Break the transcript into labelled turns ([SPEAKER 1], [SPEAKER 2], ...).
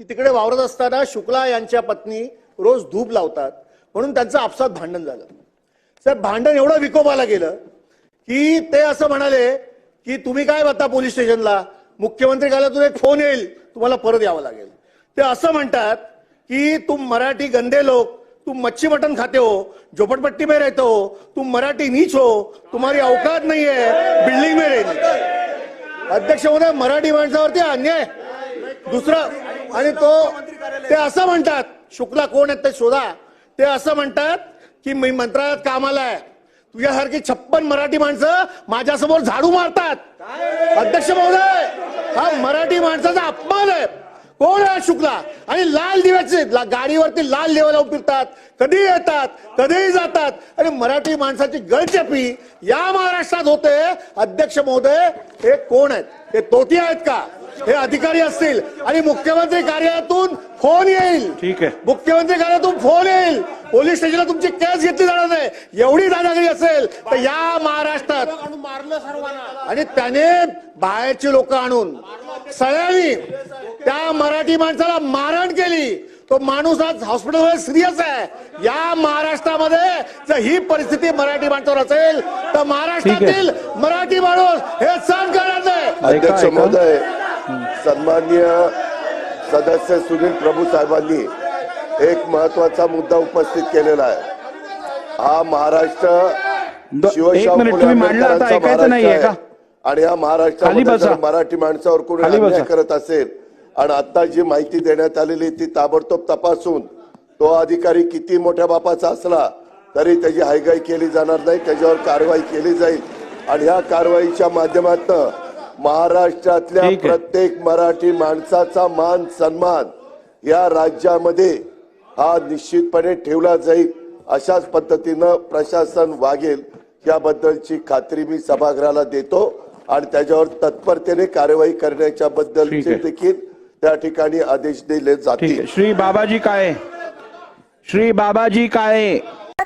[SPEAKER 1] की तिकडे वावरत असताना शुक्ला यांच्या पत्नी रोज धूप लावतात. म्हणून त्यांचं आपसात भांडण झालं. साहेब भांडण एवढं विकोपाला गेलं की ते असं म्हणाले की तुम्ही काय बघता पोलीस स्टेशनला? मुख्यमंत्री कार्यालयातून एक फोन येईल तुम्हाला परत यावं लागेल. ते असं म्हणतात की तुम मराठी गंदे लोक तुम मच्छी मटन खाते हो झोपड़पट्टी में रहते हो तुम मराठी नीच हो तुम्हारी अवकात नाही आहे बिल्डिंग में रहने अध्यक्ष महोदय मराठी माणसावरती अन्याय? दुसरं आणि तो ते असं म्हणतात शुक्ला कोण आहेत ते शोधा. ते असं म्हणतात की मी मंत्रालयात कामाला आहे. तुझ्यासारखी छप्पन मराठी माणसं माझ्यासमोर झाडू मारतात. अध्यक्ष महोदय हा मराठी माणसाचा अपमान आहे. कोण आहे शुक्ला? आणि लाल दिव्याचे ला- गाडीवरती लाल दिवा लावून फिरतात कधी येतात कधीही जातात. आणि मराठी माणसाची गळचेपी या महाराष्ट्रात होते. अध्यक्ष महोदय हे कोण आहेत? हे तोटी आहेत का? हे अधिकारी असतील आणि मुख्यमंत्री कार्यालयातून फोन येईल.
[SPEAKER 2] ठीक आहे.
[SPEAKER 1] मुख्यमंत्री कार्यालयातून फोन येईल. पोलीस स्टेशनला तुमची केस घेतली जाणार नाही. एवढी दादागिरी असेल तर या महाराष्ट्रात. आणि त्याने बाहेरची लोक आणून सगळ्यांनी त्या मराठी माणसाला मारहाण केली. तो माणूस आज हॉस्पिटलमध्ये सिरियस आहे. या महाराष्ट्रामध्ये जर ही परिस्थिती मराठी माणसावर असेल तर महाराष्ट्रातील मराठी माणूस हे सहन करणार नाही.
[SPEAKER 3] अध्यक्ष
[SPEAKER 2] ऐका.
[SPEAKER 3] महोदय सन्माननीय सदस्य सुनील प्रभू साहेबांनी एक महत्त्वाचा मुद्दा उपस्थित केलेला आहे हा महाराष्ट्र शिवशाहू. आणि या महाराष्ट्रामध्ये मराठी माणसावर कोणी अन्याय. करत असेल आणि आता जी माहिती देण्यात आलेली ती ताबडतोब तपासून तो अधिकारी किती मोठ्या बापाचा असला तरी त्याची हायगाई केली जाणार नाही त्याच्यावर कारवाई केली जाईल आणि ह्या कारवाईच्या माध्यमातून महाराष्ट्रातल्या
[SPEAKER 2] ठीक आहे.
[SPEAKER 3] प्रत्येक मराठी माणसाचा मान सन्मान या राज्यामध्ये हा निश्चितपणे ठेवला जाईल अशाच पद्धतीनं प्रशासन वागेल याबद्दलची खात्री मी सभागृहाला देतो आणि त्याच्यावर तत्परतेने कारवाई करण्याच्या
[SPEAKER 2] ठीक
[SPEAKER 3] बद्दलचे
[SPEAKER 2] आहे.
[SPEAKER 3] देखील त्या ठिकाणी आदेश दिले
[SPEAKER 2] ठीक
[SPEAKER 3] जातील
[SPEAKER 2] आहे श्री बाबाजी काळे श्री बाबाजी काळे